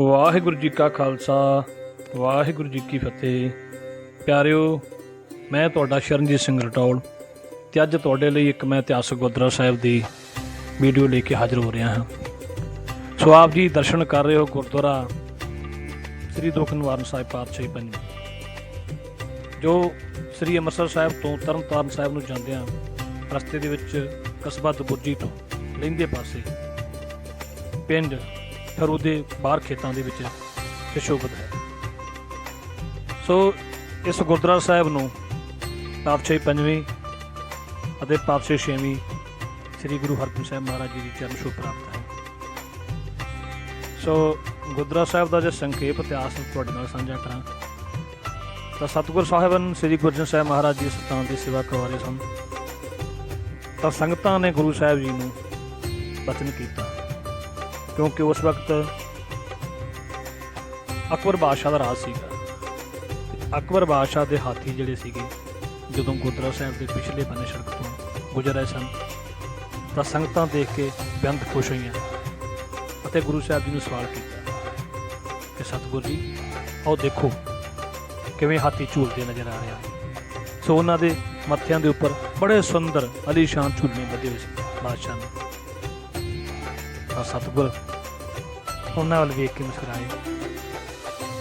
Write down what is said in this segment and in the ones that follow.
ਵਾਹਿਗੁਰੂ ਜੀ ਕਾ ਖਾਲਸਾ, ਵਾਹਿਗੁਰੂ ਜੀ ਕੀ ਫਤਿਹ। ਪਿਆਰਿਓ, ਮੈਂ ਤੁਹਾਡਾ ਸ਼ਰਨਜੀਤ ਸਿੰਘ ਰਟੌਲ ਤੇ ਅੱਜ ਤੁਹਾਡੇ ਲਈ ਇੱਕ ਮੈਂ ਇਤਿਹਾਸਕ ਗੁਰਦੁਆਰਾ ਸਾਹਿਬ ਦੀ ਵੀਡੀਓ ਲੈ ਕੇ ਹਾਜ਼ਰ ਹੋ ਰਿਹਾ ਹਾਂ। ਸੋ ਆਪ ਜੀ ਦਰਸ਼ਨ ਕਰ ਰਹੇ ਹੋ ਗੁਰਦੁਆਰਾ ਸ੍ਰੀ ਦੁੱਖ ਨਿਵਾਰਨ ਸਾਹਿਬ ਪਾਤਸ਼ਾਹੀ ਪੰਜ ਜੋ ਸ੍ਰੀ ਅੰਮ੍ਰਿਤਸਰ ਸਾਹਿਬ ਤੋਂ ਤਰਨਤਾਰਨ ਸਾਹਿਬ ਨੂੰ ਜਾਂਦਿਆਂ ਰਸਤੇ ਦੇ ਵਿੱਚ ਕਸਬਾ ਦਬੁਰਜੀ ਤੋਂ ਲਹਿੰਦੇ ਪਾਸੇ ਪਿੰਡ ਫਿਰ ਉਹਦੇ ਬਾਹਰ ਖੇਤਾਂ ਦੇ ਵਿੱਚ ਸੁਸ਼ੋਭਿਤ ਹੈ। ਸੋ ਇਸ ਗੁਰਦੁਆਰਾ ਸਾਹਿਬ ਨੂੰ ਪਾਤਸ਼ਾਹੀ ਪੰਜਵੀਂ ਅਤੇ ਪਾਤਸ਼ਾਹੀ ਛੇਵੀਂ ਸ੍ਰੀ ਗੁਰੂ ਹਰਗੋਬਿੰਦ ਸਾਹਿਬ ਮਹਾਰਾਜ ਜੀ ਦੀ ਚਰਨ ਛੋਹ ਪ੍ਰਾਪਤ ਹੈ। ਸੋ ਗੁਰਦੁਆਰਾ ਸਾਹਿਬ ਦਾ ਜੇ ਸੰਖੇਪ ਇਤਿਹਾਸ ਤੁਹਾਡੇ ਨਾਲ ਸਾਂਝਾ ਕਰਾਂ, ਤਾਂ ਸਤਿਗੁਰ ਸਾਹਿਬਨ ਸ੍ਰੀ ਗੁਰੂ ਅਰਜਨ ਸਾਹਿਬ ਮਹਾਰਾਜ ਜੀ ਸਤਾਨ ਦੀ ਸੇਵਾ ਕਰਵਾ ਰਹੇ ਸਨ। ਤਾਂ ਸੰਗਤਾਂ ਨੇ ਗੁਰੂ ਸਾਹਿਬ ਜੀ ਨੂੰ ਬਚਨ ਕੀਤਾ। ਕਿਉਂਕਿ ਉਸ ਵਕਤ ਅਕਬਰ ਬਾਦਸ਼ਾਹ ਦਾ ਰਾਜ ਸੀਗਾ। ਅਕਬਰ ਬਾਦਸ਼ਾਹ ਦੇ ਹਾਥੀ ਜਿਹੜੇ ਸੀਗੇ, ਜਦੋਂ ਗੁਰਦੁਆਰਾ ਸਾਹਿਬ ਦੇ ਪਿਛਲੇ ਬੰਨੇ ਸੜਕ ਤੋਂ ਗੁਜ਼ਰ ਰਹੇ ਸਨ, ਤਾਂ ਸੰਗਤਾਂ ਦੇਖ ਕੇ ਬੇਅੰਤ ਖੁਸ਼ ਹੋਈਆਂ ਅਤੇ ਗੁਰੂ ਸਾਹਿਬ ਜੀ ਨੂੰ ਸਵਾਲ ਕੀਤਾ ਕਿ, ਸਤਿਗੁਰ ਜੀ, ਆਓ ਦੇਖੋ ਕਿਵੇਂ ਹਾਥੀ ਝੂਲਦੇ ਨਜ਼ਰ ਆ ਰਿਹਾ ਸੋ ਉਹਨਾਂ ਦੇ ਮੱਥਿਆਂ ਦੇ ਉੱਪਰ ਬੜੇ ਸੁੰਦਰ, ਅਲੀਸ਼ਾਨ ਝੂਲੇ ਬੱਧੇ ਹੋਏ ਸੀ ਬਾਦਸ਼ਾਹ ਨੇ ਤਾਂ ਸਤਿਗੁਰ, ਉਹਨਾਂ ਵੱਲ ਵੇਖ ਕੇ ਮੁਸਕਰਾਏ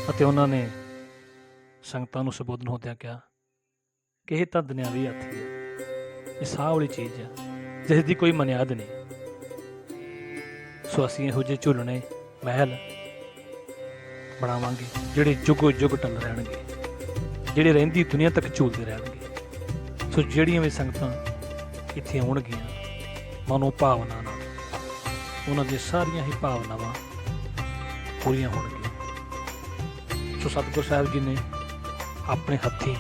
ਅਤੇ ਉਹਨਾਂ ਨੇ ਸੰਗਤਾਂ ਨੂੰ ਸੰਬੋਧਨ ਹੁੰਦਿਆਂ ਕਿਹਾ ਕਿ ਇਹ ਤਾਂ ਦੁਨਿਆਵੀ ਹੱਥੀ ਹੈ ਇਹ ਸਾਹ ਵਾਲੀ ਚੀਜ਼ ਹੈ, ਜਿਸ ਦੀ ਕੋਈ ਮਨਿਆਦ ਨਹੀਂ। ਸੋ ਅਸੀਂ ਇਹੋ ਜਿਹੇ ਝੂਲਣੇ ਮਹਿਲ ਬਣਾਵਾਂਗੇ, ਜਿਹੜੇ ਜੁਗੋ ਜੁਗ ਟੱਲ ਰਹਿਣਗੇ, ਜਿਹੜੇ ਰਹਿੰਦੀ ਦੁਨੀਆ ਤੱਕ ਝੂਲਦੇ ਰਹਿਣਗੇ। ਸੋ ਜਿਹੜੀਆਂ ਵੀ ਸੰਗਤਾਂ ਇੱਥੇ ਆਉਣਗੀਆਂ ਮਨੋ ਭਾਵਨਾ ਨਾਲ ਉਹਨਾਂ ਦੀਆਂ ਸਾਰੀਆਂ ਹੀ ਭਾਵਨਾਵਾਂ ਪੂਰੀਆਂ ਹੋਣਗੀਆਂ। ਸੋ ਸਤਿਗੁਰ ਸਾਹਿਬ ਜੀ ਨੇ ਆਪਣੇ ਹੱਥੀਂ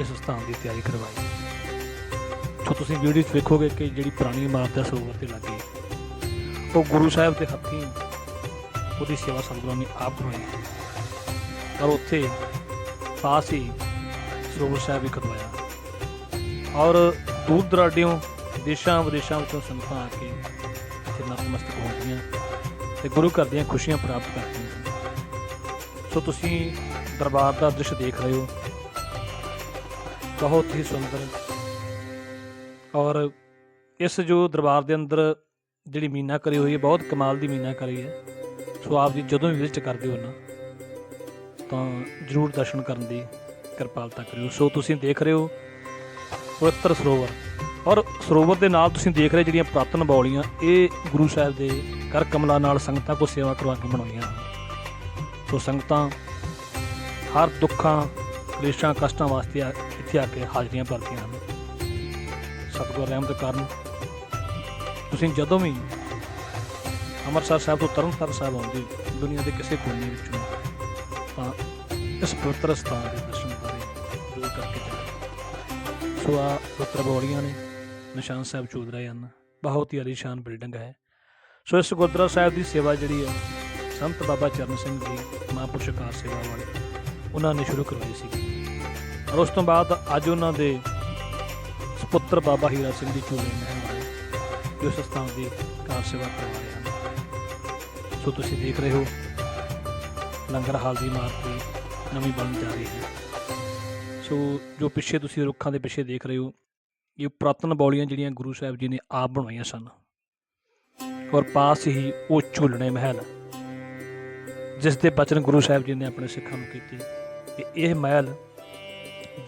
ਇਸ ਸਥਾਨ ਦੀ ਤਿਆਰੀ ਕਰਵਾਈ। ਸੋ ਤੁਸੀਂ ਵੀਡੀਓ 'ਚ ਵੇਖੋਗੇ ਕਿ ਜਿਹੜੀ ਪੁਰਾਣੀ ਇਮਾਰਤ ਹੈ ਸਰੋਵਰ ਤੇ ਲੱਗੇ ਉਹ ਗੁਰੂ ਸਾਹਿਬ ਦੇ ਹੱਥੀਂ ਉਹਦੀ ਸੇਵਾ ਸਤਿਗੁਰਾਂ ਨੇ ਆਪ ਕਰਵਾਈ ਔਰ ਉੱਥੇ ਪਾਸ ਹੀ ਸਰੋਵਰ ਸਾਹਿਬ ਵੀ ਕਰਵਾਇਆ। ਔਰ ਦੂਰ ਦਰਾਡਿਓਂ ਦੇਸ਼ਾਂ ਵਿਦੇਸ਼ਾਂ ਵਿੱਚੋਂ ਸੰਗਤਾਂ ਆ ਕੇ ਇੱਥੇ ਨਤਮਸਤਕ ਹੁੰਦੀਆਂ ਤੇ ਗੁਰੂ ਘਰ ਦੀਆਂ ਖੁਸ਼ੀਆਂ ਪ੍ਰਾਪਤ ਕਰਦੀਆਂ। ਸੋ ਤੁਸੀਂ ਦਰਬਾਰ ਦਾ ਦ੍ਰਿਸ਼ ਦੇਖ ਰਹੇ ਹੋ। ਬਹੁਤ ਹੀ ਸੁੰਦਰ। ਔਰ ਇਸ ਜੋ ਦਰਬਾਰ ਦੇ ਅੰਦਰ ਜਿਹੜੀ ਮੀਨਾ ਕਰੀ ਹੋਈ ਹੈ, ਬਹੁਤ ਕਮਾਲ ਦੀ ਮੀਨਾ ਕਰੀ ਹੈ। ਸੋ ਆਪ ਜੀ ਜਦੋਂ ਵੀ ਵਿਜ਼ਿਟ ਕਰਦੇ ਹੋ ਨਾ, ਤਾਂ ਜਰੂਰ ਦਰਸ਼ਨ ਕਰਨ ਦੀ ਕਿਰਪਾਲਤਾ ਕਰਿਓ। ਸੋ ਤੁਸੀਂ ਦੇਖ ਰਹੇ ਹੋ ਪਵਿੱਤਰ ਸਰੋਵਰ। ਔਰ ਸਰੋਵਰ ਦੇ ਨਾਲ ਤੁਸੀਂ ਦੇਖ ਰਹੇ ਜਿਹੜੀਆਂ ਪ੍ਰਾਤਨ ਬੌਲੀਆਂ ਇਹ ਗੁਰੂ ਸਾਹਿਬ ਦੇ ਕਰ ਕਮਲਾ ਨਾਲ ਸੰਗਤਾਂ ਕੋ ਸੇਵਾ ਕਰਵਾ ਕੇ ਬਣਾਈਆਂ ਹਨ। ਸੋ ਸੰਗਤਾਂ ਹਰ ਦੁੱਖਾਂ ਕਲੇਸ਼ਾਂ ਕਸ਼ਟਾਂ ਵਾਸਤੇ ਆ- ਇੱਥੇ ਆ ਕੇ ਹਾਜ਼ਰੀਆਂ ਭਰਦੀਆਂ ਹਨ। ਸਤਿਗੁਰ ਰਹਿਮਤ ਕਾਰਨ। ਤੁਸੀਂ ਜਦੋਂ ਵੀ ਅੰਮ੍ਰਿਤਸਰ ਸਾਹਿਬ ਤੋਂ ਤਰਨਤਾਰਨ ਸਾਹਿਬ ਆਉਂਦੇ ਹੋ, ਦੁਨੀਆ ਦੇ ਕਿਸੇ ਕੋਨੇ ਵਿੱਚੋਂ ਤਾਂ ਇਸ ਪਵਿੱਤਰ ਸਥਾਨ ਦੇ ਦਰਸ਼ਨ ਬਾਰੇ ਜ਼ਰੂਰ ਕਰਕੇ ਜਾਓ। ਸੋ ਆ ਪਵਿੱਤਰ ਬੌਲੀਆਂ ਨੇ ਨਿਸ਼ਾਨ ਸਾਹਿਬ ਚੋਦ ਰਹੇ ਹਨ। ਬਹੁਤ ਹੀ ਆਲੀਸ਼ਾਨ ਬਿਲਡਿੰਗ ਹੈ। ਸੋ ਇਸ ਗੁਰਦੁਆਰਾ ਸਾਹਿਬ ਦੀ ਸੇਵਾ ਜਿਹੜੀ ਹੈ, ਸੰਤ ਬਾਬਾ ਚਰਨ ਸਿੰਘ ਜੀ ਮਹਾਂਪੁਰਸ਼ ਕਾਰ ਸੇਵਾ ਵਾਲੇ, ਉਹਨਾਂ ਨੇ ਸ਼ੁਰੂ ਕਰਵਾਈ ਸੀ। ਔਰ ਉਸ ਤੋਂ ਬਾਅਦ ਅੱਜ ਉਹਨਾਂ ਦੇ ਸੁਪੁੱਤਰ ਬਾਬਾ ਹੀਰਾ ਸਿੰਘ ਜੀ ਚੂਲੇ ਮਹਿਲ ਜੋ ਇਸ ਸਥਾਨ ਦੀ ਕਾਰ ਸੇਵਾ ਕਰਵਾ ਰਹੇ ਹਨ। ਸੋ ਤੁਸੀਂ ਦੇਖ ਰਹੇ ਹੋ, ਲੰਗਰ ਹਾਲ ਦੀ ਇਮਾਰਤ ਵੀ ਨਵੀਂ ਬਣ ਜਾ ਰਹੀ ਹੈ। ਸੋ ਜੋ ਪਿੱਛੇ ਤੁਸੀਂ ਰੁੱਖਾਂ ਦੇ ਪਿੱਛੇ ਦੇਖ ਰਹੇ ਹੋ ਇਹ ਪੁਰਾਤਨ ਬੌਲੀਆਂ ਜਿਹੜੀਆਂ ਗੁਰੂ ਸਾਹਿਬ ਜੀ ਨੇ ਆਪ ਬਣਵਾਈਆਂ ਸਨ। ਔਰ ਪਾਸ ਹੀ ਉਹ ਝੂਲਣੇ ਮਹਿਲ ਜਿਸ ਦੇ ਬਚਨ ਗੁਰੂ ਸਾਹਿਬ ਜੀ ਨੇ ਆਪਣੇ ਸਿੱਖਾਂ ਨੂੰ ਕੀਤੇ। ਕਿ ਇਹ ਮਹਿਲ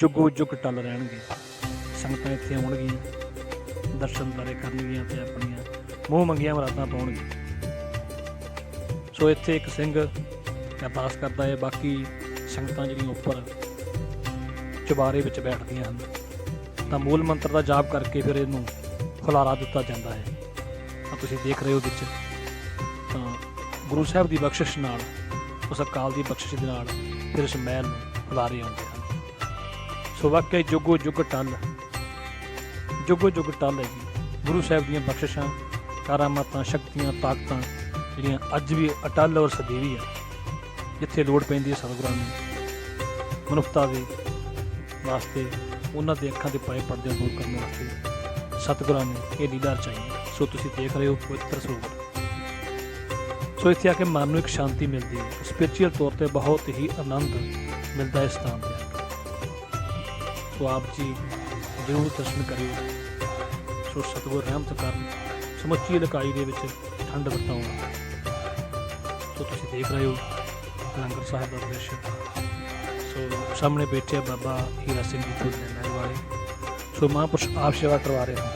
ਜੁਗੋ ਜੁਗ ਟਲ ਰਹਿਣਗੇ। ਸੰਗਤਾਂ ਇੱਥੇ ਆਉਣਗੀਆਂ, ਦਰਸ਼ਨ ਦਰੇ ਕਰਨਗੀਆਂ ਤੇ ਆਪਣੀਆਂ ਮੂੰਹ ਮੰਗੀਆਂ ਮਰਾਦਾਂ ਪਾਉਣਗੀਆਂ। ਸੋ ਇੱਥੇ ਇੱਕ ਸਿੰਘ ਅਰਦਾਸ ਕਰਦਾ ਹੈ, ਬਾਕੀ ਸੰਗਤਾਂ ਜਿਹੜੀਆਂ ਉੱਪਰ ਚੁਬਾਰੇ ਵਿੱਚ ਬੈਠਦੀਆਂ ਹਨ। ਤਾਂ ਮੂਲ ਮੰਤਰ ਦਾ ਜਾਪ ਕਰਕੇ ਫਿਰ ਇਹਨੂੰ ਖੁਲਾਰਾ ਦਿੱਤਾ ਜਾਂਦਾ ਹੈ। ਤਾਂ ਤੁਸੀਂ ਦੇਖ ਰਹੇ ਹੋ ਵਿੱਚ, ਤਾਂ ਗੁਰੂ ਸਾਹਿਬ ਦੀ ਬਖਸ਼ਿਸ਼ ਨਾਲ, ਉਸ ਅਕਾਲ ਦੀ ਬਖਸ਼ਿਸ਼ ਦੇ ਨਾਲ ਫਿਰ ਇਸ ਮਹਿਲ ਨੂੰ ਖੁਲਾਰੇ ਆਉਂਦੇ ਹਨ। ਸੋ ਵਾਕਿਆ ਜੁਗੋ ਜੁਗ ਟਲ, ਜੁਗੋ ਜੁਗ ਟਲ ਹੈ ਗੁਰੂ ਸਾਹਿਬ ਦੀਆਂ ਬਖਸ਼ਿਸ਼ਾਂ ਕਰਾਮਾਤਾਂ ਸ਼ਕਤੀਆਂ, ਤਾਕਤਾਂ ਜਿਹੜੀਆਂ ਅੱਜ ਵੀ ਅਟਲ ਔਰ ਸਦੀਵੀ ਆ ਜਿੱਥੇ ਲੋੜ ਪੈਂਦੀ ਹੈ ਸਤਿਗੁਰਾਂ ਨੂੰ ਮਨੁੱਖਤਾ ਦੇ ਵਾਸਤੇ ਉਹਨਾਂ ਦੇ ਅੱਖਾਂ ਦੇ ਪਾਏ ਪਰਦੇ ਦੂਰ ਕਰਨ ਵਾਸਤੇ ਸਤਿਗੁਰਾਂ ਨੇ ਇਹ ਲੀਲਾ ਰਚਾਈ ਸੋ ਤੁਸੀਂ ਦੇਖ ਰਹੇ ਹੋ ਪਵਿੱਤਰ ਸਰੋਵਰ ਸੋ ਇੱਥੇ ਆ ਕੇ ਮਨ ਨੂੰ ਇੱਕ ਸ਼ਾਂਤੀ ਮਿਲਦੀ ਹੈ। ਸਪਿਰਚੁਅਲ ਤੌਰ ਤੇ ਬਹੁਤ ਹੀ ਆਨੰਦ ਮਿਲਦਾ ਹੈ ਇਸ ਸਥਾਨ ਤੇ। ਸੋ ਆਪ ਜੀ ਜ਼ਰੂਰ ਦਰਸ਼ਨ ਕਰਿਓ। ਸੋ ਸਤਿਗੁਰ ਰਹਿਮਤ ਕਰਨ, ਸਮੁੱਚੀ ਲਕਾਈ ਦੇ ਵਿੱਚ ਠੰਡ ਵਰਤਾਉਣ ਸੋ ਤੁਸੀਂ ਦੇਖ ਰਹੇ ਹੋ ਲੰਗਰ ਸਾਹਿਬ ਦਾ ਦ੍ਰਿਸ਼। ਸੋ ਸਾਹਮਣੇ ਬੈਠੇ ਆ ਬਾਬਾ ਹੀਰਾ ਸਿੰਘ ਜੀ ਫੁੱਲ ਨਹਿਰ ਵਾਲੇ। ਸੋ ਮਹਾਂਪੁਰਸ਼ ਆਪ ਸੇਵਾ ਕਰਵਾ ਰਹੇ ਹਨ।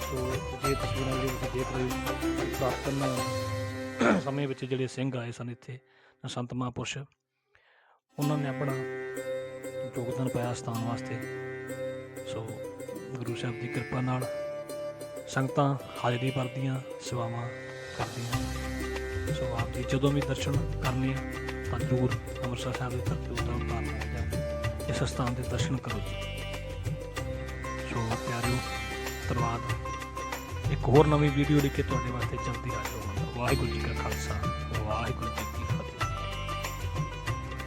ਸੋ ਜੇ ਤਸਵੀਰਾਂ ਦੇ ਵਿੱਚ ਦੇਖ ਰਹੇ ਹੋ ਪ੍ਰਾਪਤਨ ਸਮੇਂ ਵਿੱਚ ਜਿਹੜੇ ਸਿੰਘ ਆਏ ਸਨ ਇੱਥੇ, ਸੰਤ ਮਹਾਂਪੁਰਸ਼, ਉਹਨਾਂ ਨੇ ਆਪਣਾ ਯੋਗਦਾਨ ਪਾਇਆ ਸਥਾਨ ਵਾਸਤੇ। ਸੋ ਗੁਰੂ ਸਾਹਿਬ ਦੀ ਕਿਰਪਾ ਨਾਲ ਸੰਗਤਾਂ ਹਾਜ਼ਰੀ ਭਰਦੀਆਂ, ਸੇਵਾਵਾਂ ਕਰਦੀਆਂ। ਸੋ ਆਪ ਜੀ ਜਦੋਂ ਵੀ ਦਰਸ਼ਨ ਕਰਨੇ ਆ ਤਾਂ ਜ਼ਰੂਰ ਅੰਮ੍ਰਿਤਸਰ ਸਾਹਿਬ ਦੇ ਧਰਤੀ ਉੱਤੇ ਉਤਾਰ ਜਾਂ ਇਸ ਸਥਾਨ ਦੇ ਦਰਸ਼ਨ ਕਰੋ ਜੀ। ਸੋ ਪਿਆਰਿਓ, ਧੰਨਵਾਦ। ਇੱਕ ਹੋਰ ਨਵੀਂ ਵੀਡੀਓ ਲੈ ਕੇ ਤੁਹਾਡੇ ਵਾਸਤੇ ਜਲਦੀ ਹਾਜ਼ਰ ਹੋਵਾਂਗਾ ਵਾਹਿਗੁਰੂ ਜੀ ਕਾ ਖਾਲਸਾ, ਵਾਹਿਗੁਰੂ ਜੀ